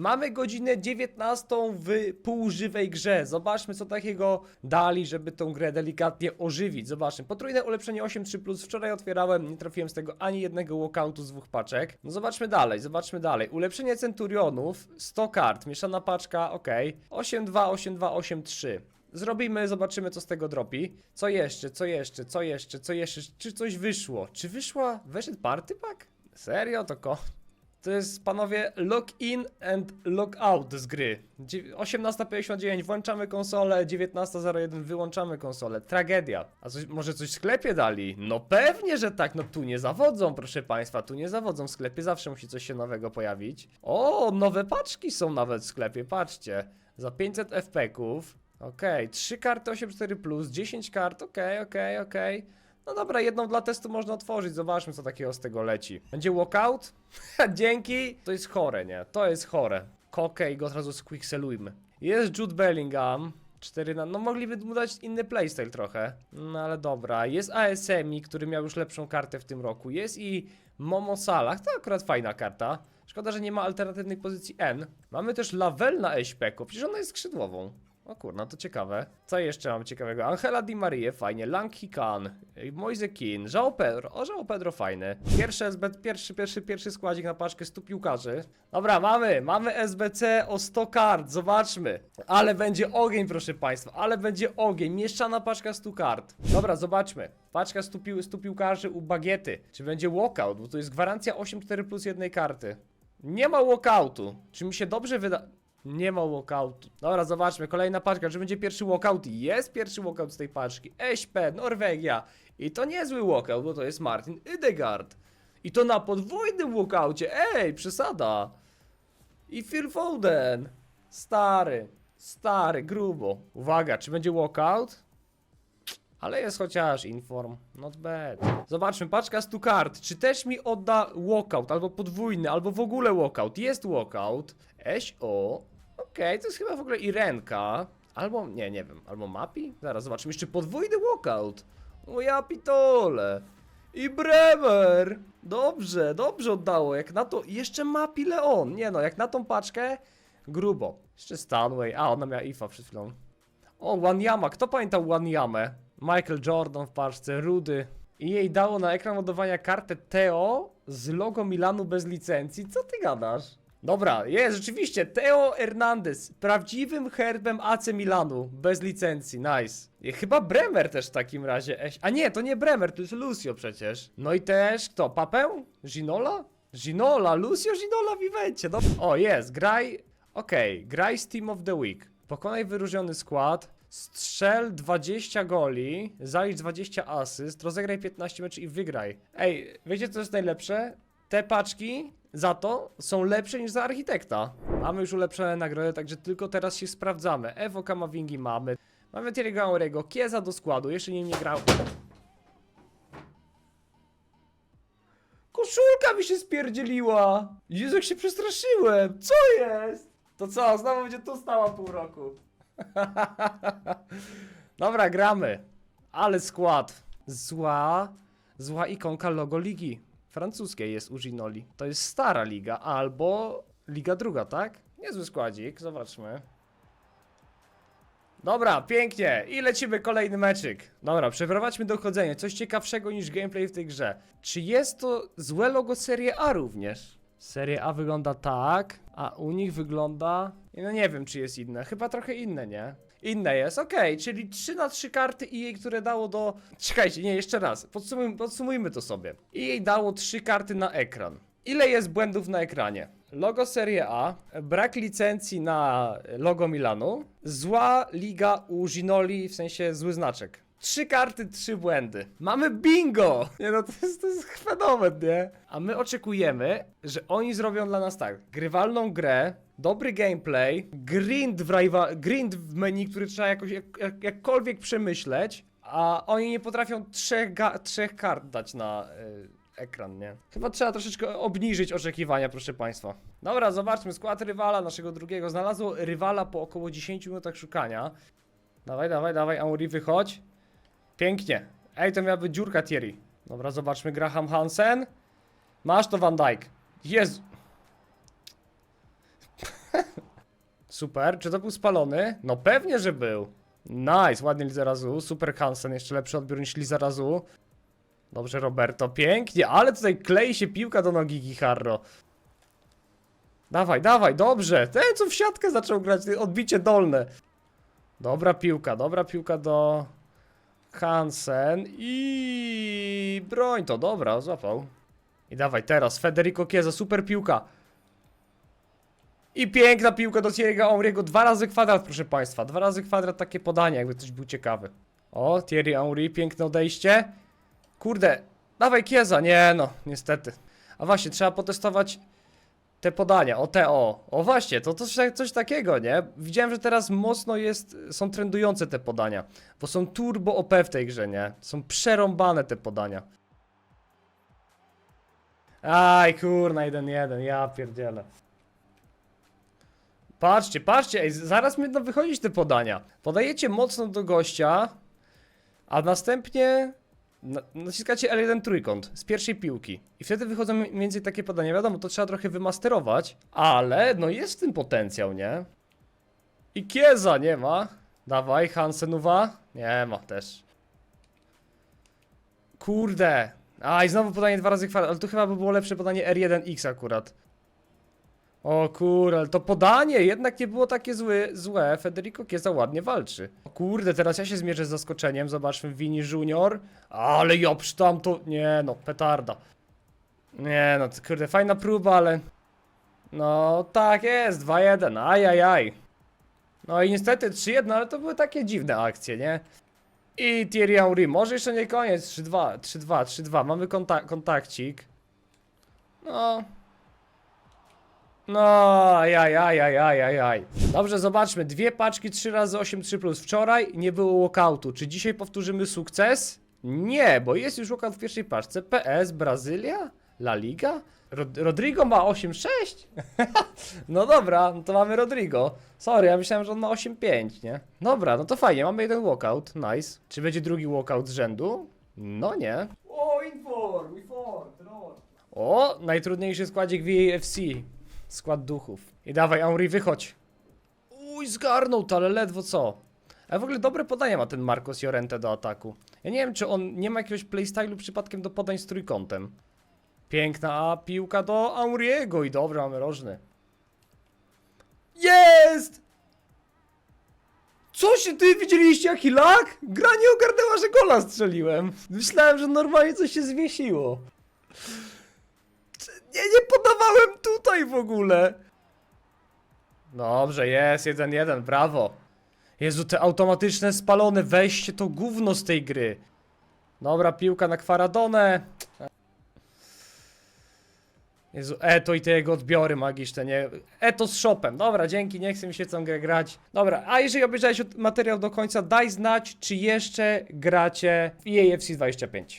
Mamy godzinę 19 w półżywej grze. Zobaczmy, co takiego dali, żeby tą grę delikatnie ożywić. Zobaczmy. Potrójne ulepszenie 8.3+. Wczoraj otwierałem, nie trafiłem z tego ani jednego walkoutu z dwóch paczek. No zobaczmy dalej, zobaczmy dalej. Ulepszenie Centurionów, 100 kart, mieszana paczka, ok. 8.2, 8.2, 8.3. Zrobimy, zobaczymy co z tego dropi. Co jeszcze, co jeszcze, co jeszcze, co jeszcze, czy coś wyszło? Czy wyszła, wyszedł party pack? Serio, to ko... To jest, panowie, lock-in and lock-out z gry. Dzie- 18.59 włączamy konsolę, 19.01 wyłączamy konsolę. Tragedia. A coś, może coś w sklepie dali? No pewnie, że tak. No tu nie zawodzą, proszę państwa, tu nie zawodzą w sklepie. Zawsze musi coś się nowego pojawić. O, nowe paczki są nawet w sklepie, patrzcie. Za 500 FP-ków. Okej, 3 karty 8.4+, 10 kart, okej, okej, okej. No dobra, jedną dla testu można otworzyć, zobaczmy co takiego z tego leci. Będzie walkout? Dzięki! To jest chore, nie? To jest chore. Kokę i go od razu squixelujmy. Jest Jude Bellingham. 4 na... No mogliby mu dać inny playstyle trochę. No ale dobra. Jest ASMI, który miał już lepszą kartę w tym roku. Jest i Momo Salah. To akurat fajna karta. Szkoda, że nie ma alternatywnej pozycji N. Mamy też Lavelle na Eśpeku. Przecież ona jest skrzydłową. O kurna, to ciekawe. Co jeszcze mam ciekawego? Angela Di Maria, fajnie. Lang Hikan, Moise Keane, João Pedro. O, João Pedro fajny. Pierwszy, SB, pierwszy, pierwszy, pierwszy składzik na paczkę 100 piłkarzy. Dobra, mamy, mamy SBC o 100 kart, zobaczmy. Ale będzie ogień, proszę państwa, ale będzie ogień. Mieszczana paczka 100 kart. Dobra, zobaczmy. Paczka 100, pił, 100 piłkarzy u Bagiety. Czy będzie walkout? Bo to jest gwarancja 8-4 plus jednej karty. Nie ma walkoutu. Czy mi się dobrze wyda... Nie ma walkoutu. Dobra, zobaczmy. Kolejna paczka. Czy będzie pierwszy walkout? Jest pierwszy walkout z tej paczki. Eśpe, Norwegia. I to niezły walkout, bo to jest Martin Idegard. I to na podwójnym walkoucie. Ej, przesada. I Phil Foden. Stary. Stary, grubo. Uwaga, czy będzie walkout? Ale jest chociaż inform. Not bad. Zobaczmy, paczka 100 kart. Czy też mi odda walkout, albo podwójny, albo w ogóle walkout? Jest walkout. SO. Okej, to jest chyba w ogóle Irenka. Albo, nie, nie wiem, albo Mapi? Zaraz zobaczymy, jeszcze podwójny walkout. O ja pitole. I Bremer. Dobrze, dobrze oddało. Jak na to, jeszcze Mapi Leon. Nie no, jak na tą paczkę, grubo. Jeszcze Stanway. A, ona miała IFA przed chwilą. O, Wanyama. Kto pamiętał Wanyamę? Michael Jordan w paczce, Rudy. I jej dało na ekran ładowania kartę Teo z logo Milanu bez licencji. Co ty gadasz? Dobra, jest rzeczywiście Teo Hernandez, prawdziwym herbem AC Milanu, bez licencji, nice. I chyba Bremer też w takim razie. A nie, to nie Bremer, to jest Lucio przecież. No i też kto? Papę? Ginola? Ginola, Lucio Ginola w. No. O, jest, graj. Okej, graj z Team of the Week. Pokonaj wyróżniony skład. Strzel 20 goli, zalicz 20 asyst, rozegraj 15 meczy i wygraj. Ej, wiecie co jest najlepsze? Te paczki za to są lepsze niż za architekta. Mamy już ulepszone nagrody, także tylko teraz się sprawdzamy. Evo Kamavingi mamy. Mamy Thierry'ego Aurego, Kieza do składu, jeszcze nim nie grał. Koszulka mi się spierdzieliła! Jezu, jak się przestraszyłem! Co jest? To co, znowu będzie tu stała pół roku. Dobra, gramy. Ale skład. Zła, zła ikonka logo ligi francuskiej jest u Ginoli. To jest stara liga, albo liga druga, tak? Niezły składzik, zobaczmy. Dobra, pięknie. I lecimy kolejny meczyk. Dobra, przeprowadźmy dochodzenie. Coś ciekawszego niż gameplay w tej grze. Czy jest to złe logo Serie A również? Serie A wygląda tak, a u nich wygląda... No nie wiem, czy jest inne. Chyba trochę inne, nie? Inne jest, okej, czyli 3 na 3 karty EA, które dało do... Czekajcie, nie, jeszcze raz. Podsumujmy, podsumujmy to sobie. EA dało 3 karty na ekran. Ile jest błędów na ekranie? Logo Serie A, brak licencji na logo Milanu, zła liga u Ginoli, w sensie zły znaczek. Trzy karty, trzy błędy. Mamy bingo! Nie no, to jest, to jest fenomen, nie? A my oczekujemy, że oni zrobią dla nas tak. Grywalną grę, dobry gameplay, grind w, grind w menu, który trzeba jakoś, jak, jak, jakkolwiek przemyśleć, a oni nie potrafią trzech, trzech kart dać na y, ekran, nie? Chyba trzeba troszeczkę obniżyć oczekiwania, proszę państwa. Dobra, zobaczmy, skład rywala naszego drugiego. Znalazło rywala po około 10 minutach szukania. Dawaj, dawaj, dawaj, Auri, wychodź. Pięknie. Ej, to miała być dziurka Thierry. Dobra, zobaczmy, Graham Hansen. Masz to Van Dijk. Jezu. Super. Czy to był spalony? No pewnie, że był. Nice, ładnie Lizarazu. Super Hansen, jeszcze lepszy odbiór niż Lizarazu. Dobrze, Roberto, pięknie, ale tutaj klei się piłka do nogi Giharro. Dawaj, dawaj, dobrze. Ten, co w siatkę zaczął grać, odbicie dolne. Dobra piłka, dobra piłka do Hansen i broń to, dobra, złapał. I dawaj teraz, Federico Chiesa, super piłka. I piękna piłka do Thierry'ego Henry'ego, dwa razy kwadrat, proszę państwa, dwa razy kwadrat, takie podanie, jakby ktoś był ciekawy. O, Thierry Henry, piękne odejście. Kurde, dawaj Chiesa, nie no, niestety. A właśnie, trzeba potestować te podania, o te o. Właśnie, to, to coś, takiego, nie? Widziałem, że teraz mocno jest, są trendujące te podania, bo są turbo OP w tej grze, nie? Są przerąbane te podania. Aj, kurna, 1-1, ja pierdzielę. Patrzcie, patrzcie, ej, zaraz mi będą wychodzić te podania. Podajecie mocno do gościa, a następnie na- naciskacie L1 trójkąt z pierwszej piłki. I wtedy wychodzą mniej więcej takie podania. Wiadomo, to trzeba trochę wymasterować, ale no jest w tym potencjał, nie? I Kieza nie ma. Dawaj, Hansenuwa. Nie ma też. Kurde. A i znowu podanie dwa razy kwadrat, ale to chyba by było lepsze podanie R1X akurat. O kurde, to podanie jednak nie było takie złe, złe. Federico Chiesa ładnie walczy. O kurde, teraz ja się zmierzę z zaskoczeniem. Zobaczmy, Vini Junior. Ale jopsz tam to... Nie no, petarda. Nie no, to kurde, fajna próba, ale... No, tak jest, 2-1, ajajaj. No i niestety 3-1, ale to były takie dziwne akcje, nie? I Thierry Henry, może jeszcze nie koniec, 3-2, 3-2, 3-2, mamy kontak kontakcik. No, no, ajaj, ajaj, ajaj, ajaj. Dobrze, zobaczmy. Dwie paczki 3 razy 8 3 plus. Wczoraj nie było walkoutu. Czy dzisiaj powtórzymy sukces? Nie, bo jest już walkout w pierwszej paczce. PS, Brazylia? La Liga? Rod Rodrigo ma 8-6? no dobra, no to mamy Rodrigo. Sorry, ja myślałem, że on ma 8-5, nie? Dobra, no to fajnie, mamy jeden walkout. Nice. Czy będzie drugi walkout z rzędu? No nie. O, inform, inform, O, najtrudniejszy składzik w EAFC. Skład duchów. I dawaj, Henry, wychodź. Uj, zgarnął to, ale ledwo co. Ale w ogóle dobre podanie ma ten Marcos Llorente do ataku. Ja nie wiem, czy on nie ma jakiegoś playstylu przypadkiem do podań z trójkątem. Piękna piłka do Henry'ego i dobra, mamy rożny. Jest! Co się ty widzieliście jaki lag? Gra nie ogarnęła, że gola strzeliłem. Myślałem, że normalnie coś się zwiesiło. Nie, nie podawałem tutaj w ogóle. Dobrze, jest, 1-1, brawo. Jezu, te automatyczne spalone, weźcie to gówno z tej gry. Dobra, piłka na kwaradonę. Jezu, Eto i te jego odbiory magiczne, nie? Eto z shopem. Dobra, dzięki, nie chcę mi się tą grę grać. Dobra, a jeżeli obejrzałeś materiał do końca, daj znać, czy jeszcze gracie w EAFC 25.